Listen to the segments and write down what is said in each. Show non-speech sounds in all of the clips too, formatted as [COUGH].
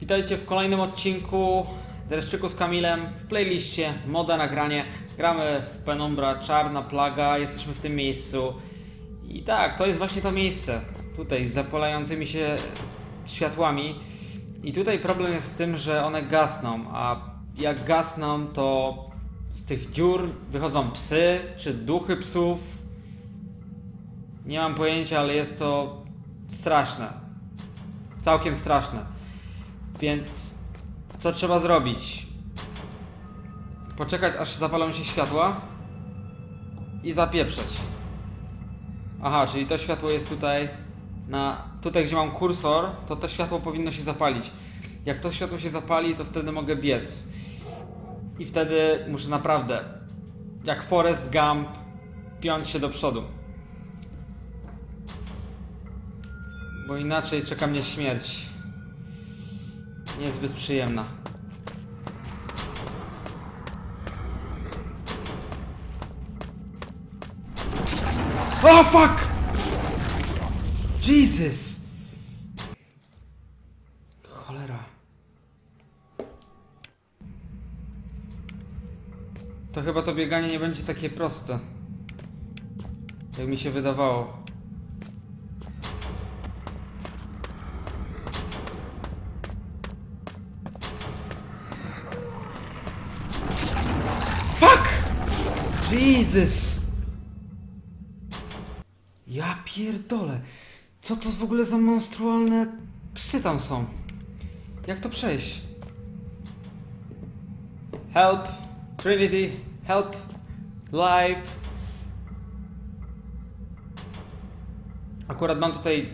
Witajcie w kolejnym odcinku Dreszczyku z Kamilem w playliście Moda Nagranie. Gramy w Penumbra Czarna Plaga, jesteśmy w tym miejscu. I tak, to jest właśnie to miejsce. Tutaj z zapalającymi się światłami. I tutaj problem jest z tym, że one gasną, a jak gasną, to z tych dziur wychodzą psy czy duchy psów. Nie mam pojęcia, ale jest to straszne. Całkiem straszne. Więc co trzeba zrobić? Poczekać aż zapalą się światła i zapieprzeć. Aha, czyli to światło jest tutaj na tutaj gdzie mam kursor, to to światło powinno się zapalić. Jak to światło się zapali, to wtedy mogę biec. I wtedy muszę naprawdę jak Forest Gump piąć się do przodu. Bo inaczej czeka mnie śmierć. Niezbyt przyjemna. Oh fuck! Jesus! Cholera. To chyba to bieganie nie będzie takie proste. Jak mi się wydawało. Jesus! Ja pierdolę. Co to w ogóle za monstrualne psy tam są? Jak to przejść? Help! Trinity! Help! Life! Akurat mam tutaj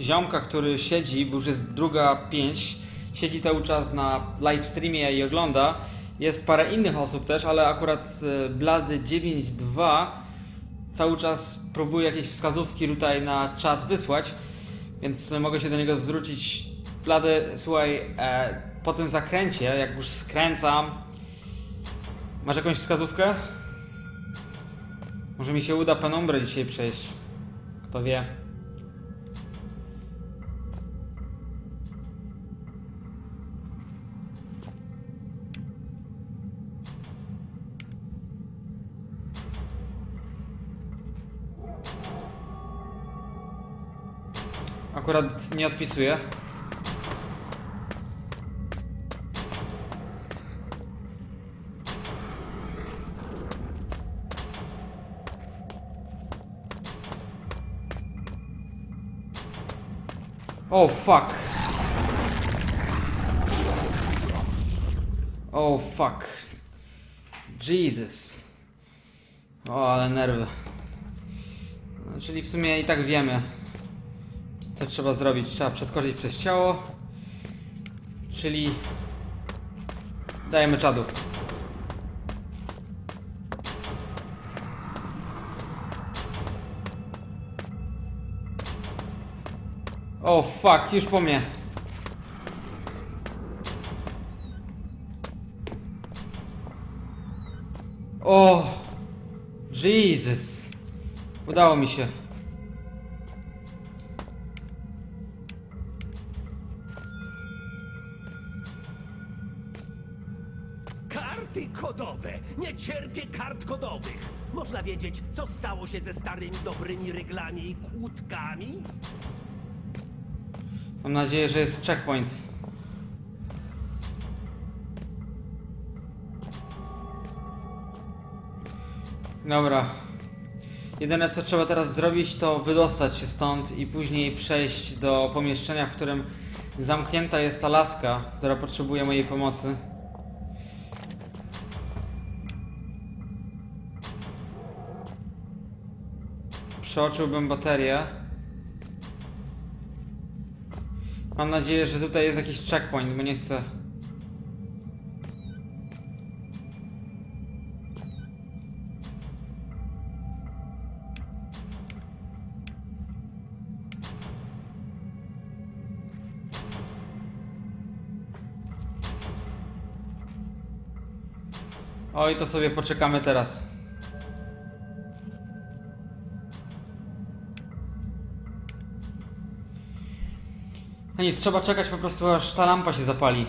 ziomka, który siedzi, bo już jest druga pięć. Siedzi cały czas na live streamie i ogląda. Jest parę innych osób też, ale akurat e, Blady 9.2 cały czas próbuje jakieś wskazówki tutaj na czat wysłać, więc mogę się do niego zwrócić. Blady, słuchaj, e, po tym zakręcie, jak już skręcam, masz jakąś wskazówkę? Może mi się uda penumbrę dzisiaj przejść. Kto wie. Akurat nie odpisuję. Oh fuck. Oh fuck. Jesus. O, ale nerwy. No, czyli w sumie i tak wiemy, co trzeba zrobić? Trzeba przeskoczyć przez ciało. Czyli dajemy czadu. O oh, fuck, już po mnie. O, Jesus. Udało mi się. Wiedzieć, co stało się ze starymi dobrymi ryglami i kłódkami? Mam nadzieję, że jest checkpoint. Dobra. Jedyne co trzeba teraz zrobić to wydostać się stąd i później przejść do pomieszczenia, w którym zamknięta jest ta laska, która potrzebuje mojej pomocy. Przeoczyłbym baterię. Mam nadzieję, że tutaj jest jakiś checkpoint, bo nie chcę. Oj, to sobie poczekamy teraz. A nic, trzeba czekać po prostu aż ta lampa się zapali.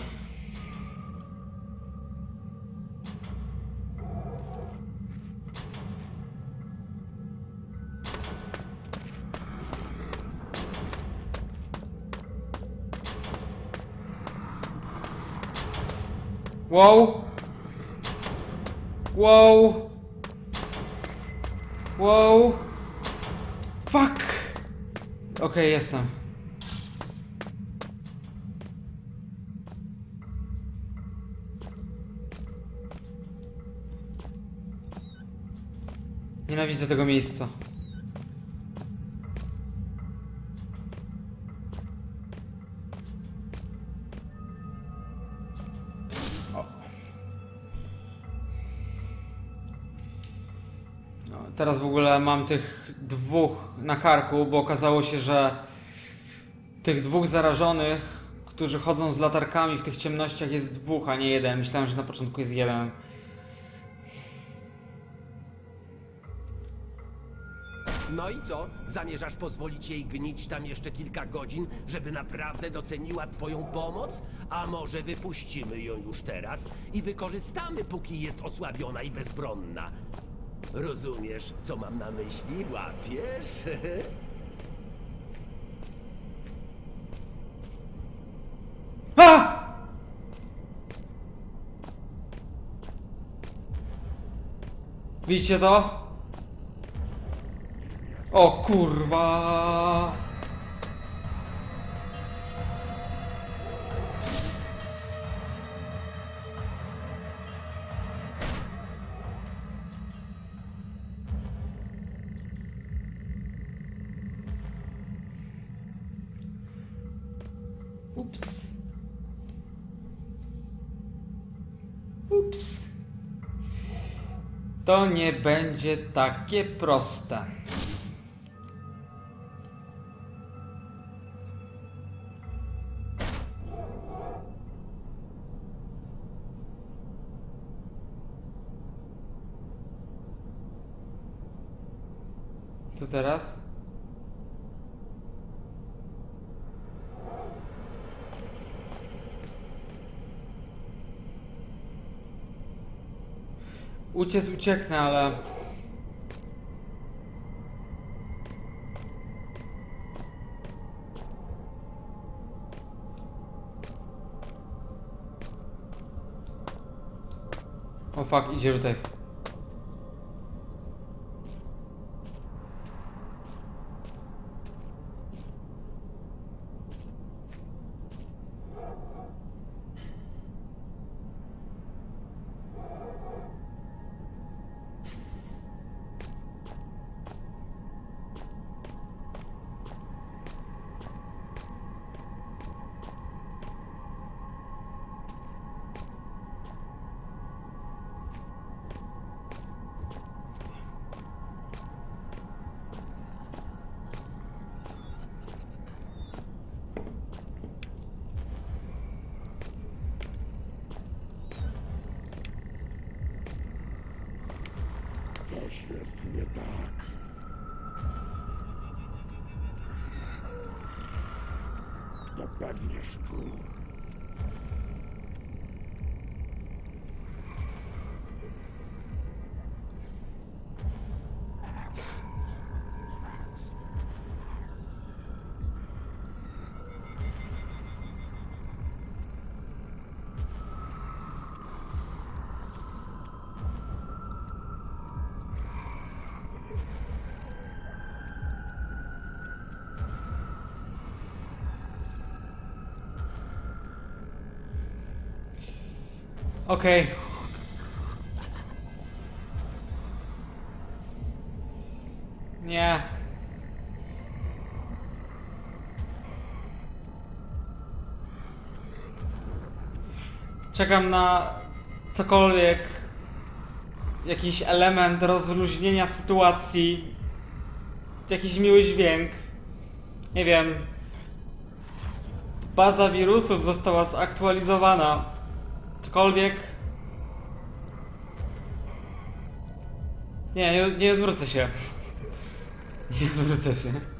Wow! Wow! Wow! Fuck! Okej, jestem. Nienawidzę tego miejsca. No, teraz w ogóle mam tych dwóch na karku, bo okazało się, że tych dwóch zarażonych, którzy chodzą z latarkami w tych ciemnościach jest dwóch, a nie jeden. Myślałem, że na początku jest jeden. No i co? Zamierzasz pozwolić jej gnić tam jeszcze kilka godzin, żeby naprawdę doceniła twoją pomoc? A może wypuścimy ją już teraz i wykorzystamy, póki jest osłabiona i bezbronna? Rozumiesz, co mam na myśli? Łapiesz? [LAUGHS] A! Widzicie to? O kurwa! Ups. Ups. To nie będzie takie proste. Co teraz? Uciec ucieknę, ale... O fuck, idzie tutaj. Christine. Okej. Nie. Czekam na cokolwiek, jakiś element rozluźnienia sytuacji, jakiś miły dźwięk. Nie wiem. Baza wirusów została zaktualizowana. Cokolwiek. Nie, nie, nie odwrócę się. [LAUGHS] Nie odwrócę się.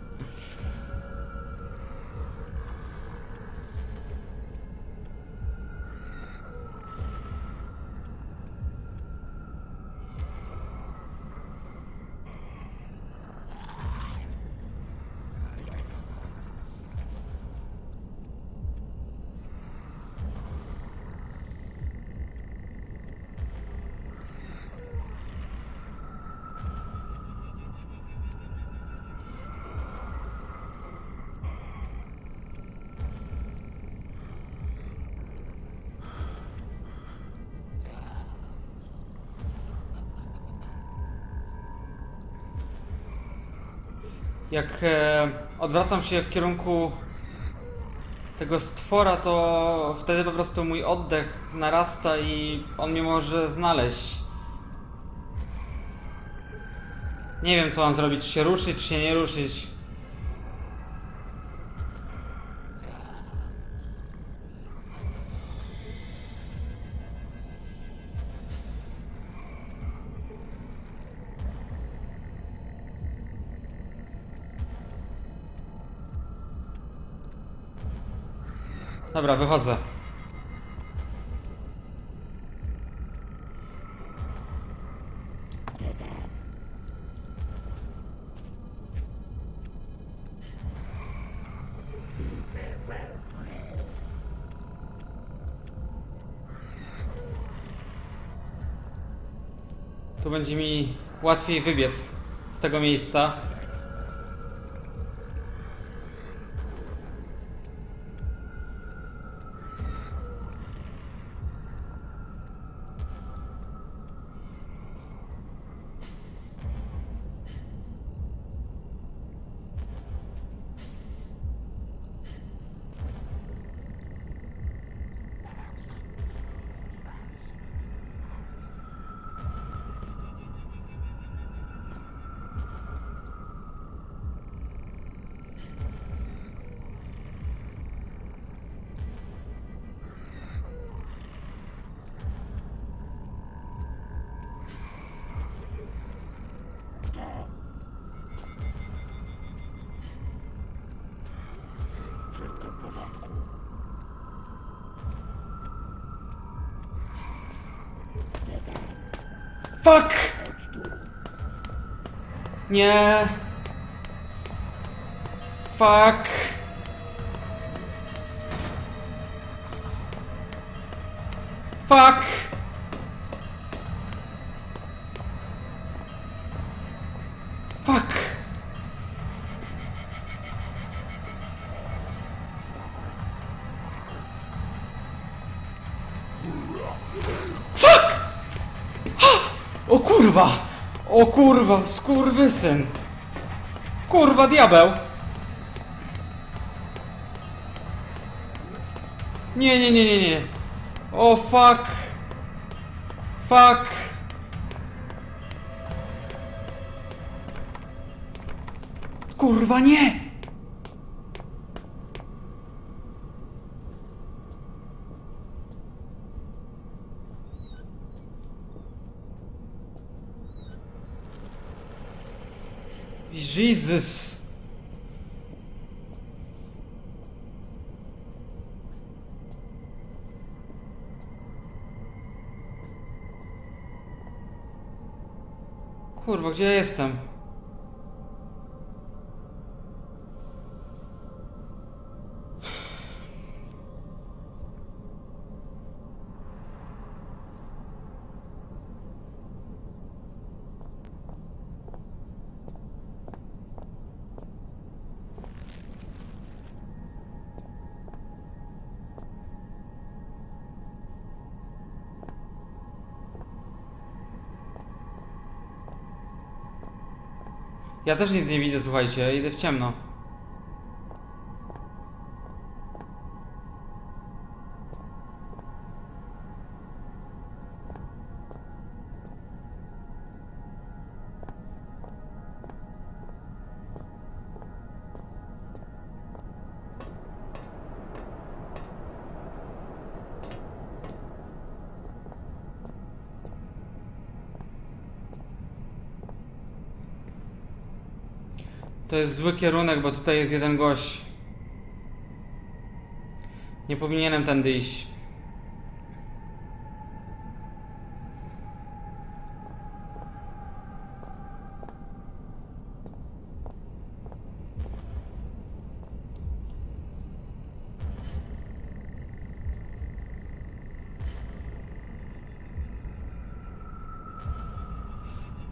Jak e, odwracam się w kierunku tego stwora, to wtedy po prostu mój oddech narasta i on mnie może znaleźć. Nie wiem, co mam zrobić. Czy się ruszyć, czy się nie ruszyć. Dobra, wychodzę. Tu będzie mi łatwiej wybiec z tego miejsca. Fuck! Nie. Fuck. Fuck. Fuck. Fuck! [GASPS] O kurwa! O kurwa, skurwysyn! Kurwa, diabeł! Nie, nie, nie, nie, nie. O fuck! Fuck! Kurwa, nie! Jesus! Kurwa, gdzie ja jestem? Ja też nic nie widzę, słuchajcie, idę w ciemno. To jest zły kierunek, bo tutaj jest jeden gość. Nie powinienem tędy iść.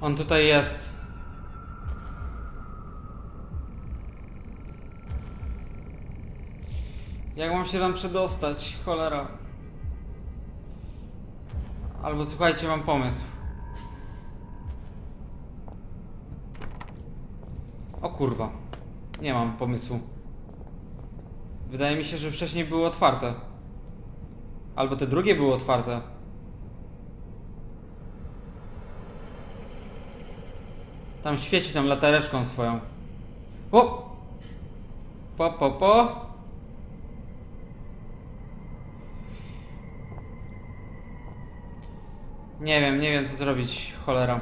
On tutaj jest. Jak mam się tam przedostać? Cholera. Albo słuchajcie, mam pomysł. O kurwa. Nie mam pomysłu. Wydaje mi się, że wcześniej były otwarte. Albo te drugie były otwarte. Tam świeci tam latareczką swoją. O! Po, po, po. Nie wiem, nie wiem co zrobić, cholera.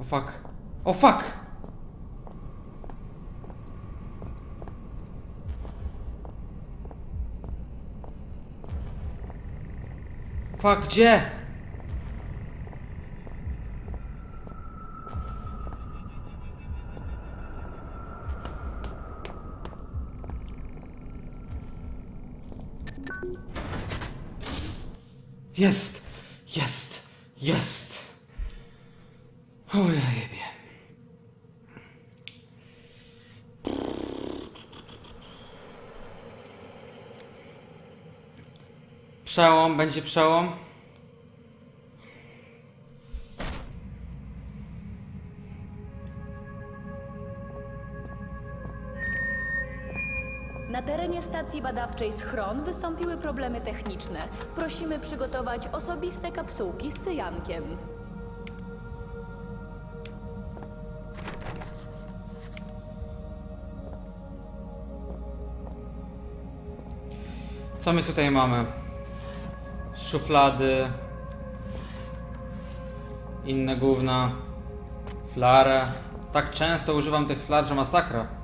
O fuck. O fuck! Fuck, gdzie? Jest! Jest! Jest! O ja jebie. Przełom, będzie przełom. Na terenie stacji badawczej Schron wystąpiły problemy techniczne. Prosimy przygotować osobiste kapsułki z cyjankiem. Co my tutaj mamy? Szuflady. Inne gówna. Flarę. Tak często używam tych flar, że masakra.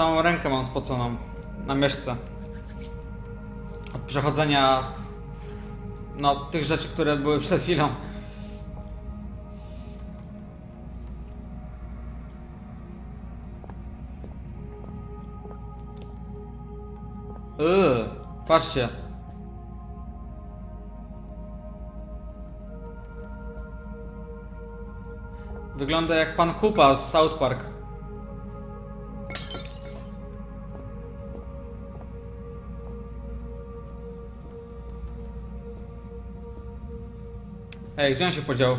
Całą rękę mam spoconą. Na myszce. Od przechodzenia... No, tych rzeczy, które były przed chwilą. Yy, patrzcie. Wygląda jak pan Kupa z South Park. Ej, gdzie on się podział?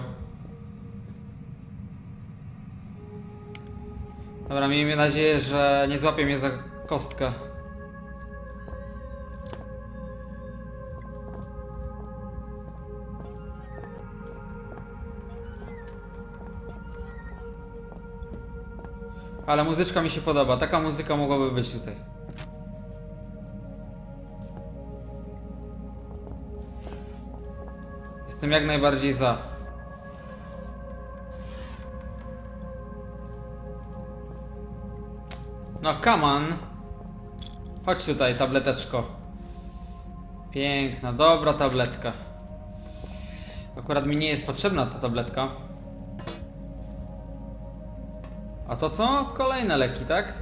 Dobra, miejmy nadzieję, że nie złapie mnie za kostkę. Ale muzyczka mi się podoba. Taka muzyka mogłaby być tutaj. Jestem jak najbardziej za. No, come on. Chodź tutaj, tableteczko. Piękna, dobra tabletka. Akurat mi nie jest potrzebna ta tabletka. A to co? Kolejne leki, tak?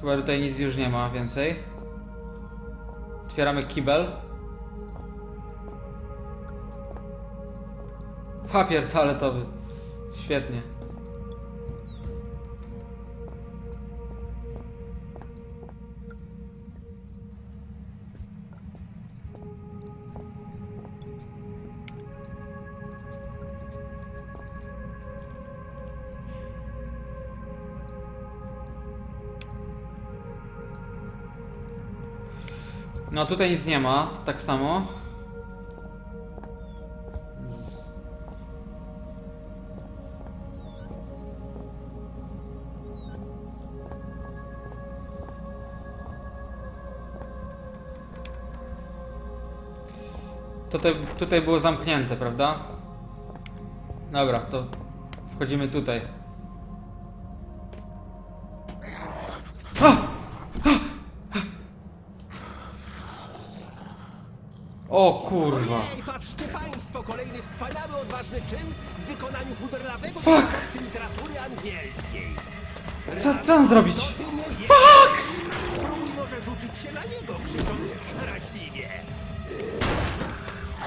Chyba tutaj nic już nie ma więcej. Otwieramy kibel. Papier toaletowy. Świetnie. No tutaj nic nie ma, tak samo. Tutaj, tutaj było zamknięte, prawda? Dobra, to wchodzimy tutaj. Wspaniały, odważny czyn w wykonaniu Fuck! literatury angielskiej. Co, co mam zrobić? Fuck! Spróbuj może rzucić się na niego, krzycząc przeraźliwie.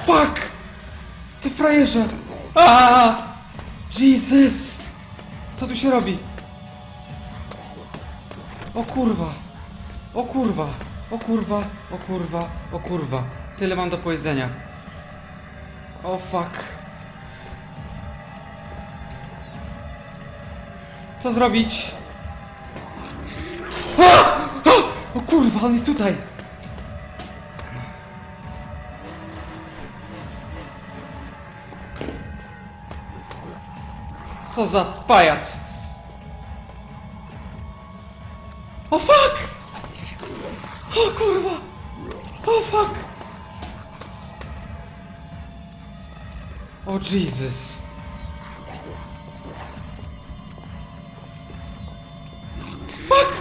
Fuck! Ty frajerze! A! Jesus! Co tu się robi? O kurwa! O kurwa! O kurwa! O kurwa! O kurwa! Tyle mam do powiedzenia. O fuck! Co zrobić? A! A! O kurwa, on jest tutaj! Co za pajac! O fuck! O kurwa! O fuck! O Jesus! Fuck!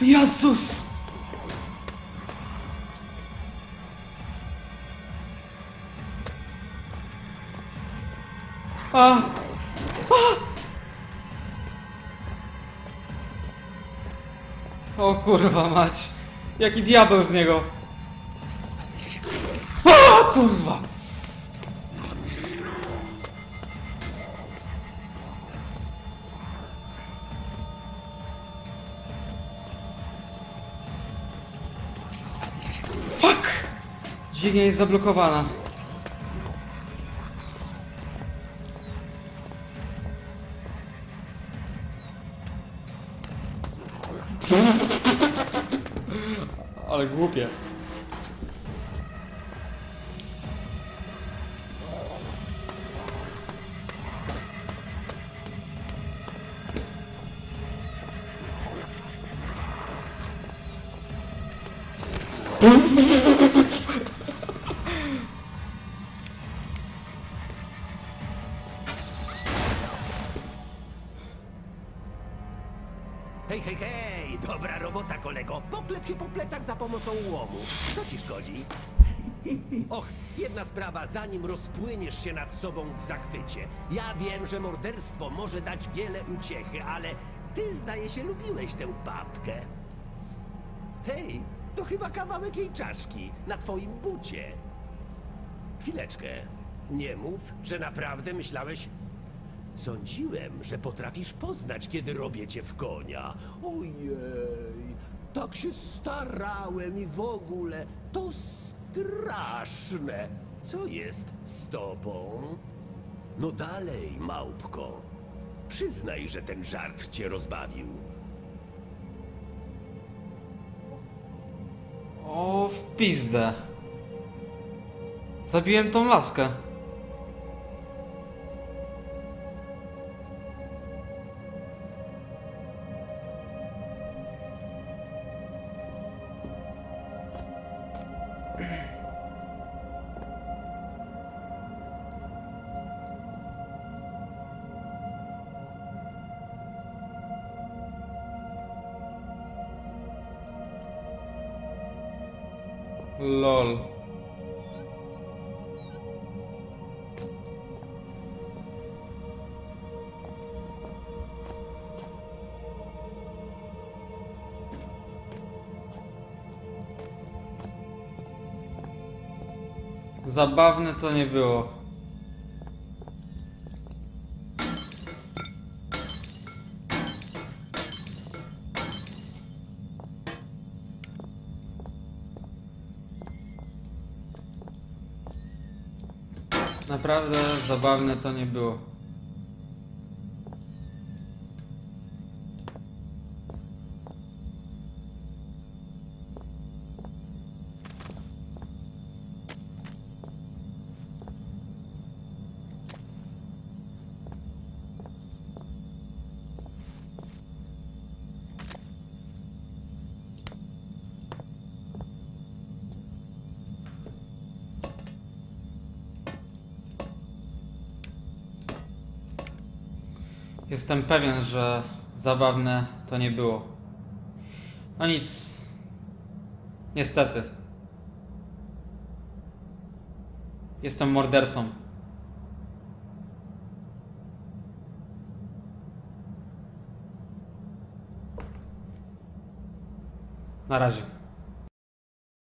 Jezus! A! O kurwa mać. Jaki diabeł z niego. O kurwa. Dźwignia jest zablokowana. Ale głupie. Się po plecach za pomocą łomu. Co ci szkodzi? Och, jedna sprawa, zanim rozpłyniesz się nad sobą w zachwycie. Ja wiem, że morderstwo może dać wiele uciechy, ale ty, zdaje się, lubiłeś tę babkę. Hej, to chyba kawałek jej czaszki na twoim bucie. Chwileczkę. Nie mów, że naprawdę myślałeś... Sądziłem, że potrafisz poznać, kiedy robię cię w konia. Ojej, tak się starałem i w ogóle to straszne. Co jest z tobą? No dalej, małpko. Przyznaj, że ten żart cię rozbawił. O, w pizdę. Zabiłem tą laskę. Lol. Zabawne to nie było. Naprawdę zabawne to nie było. Jestem pewien, że zabawne to nie było. No nic. Niestety. Jestem mordercą. Na razie.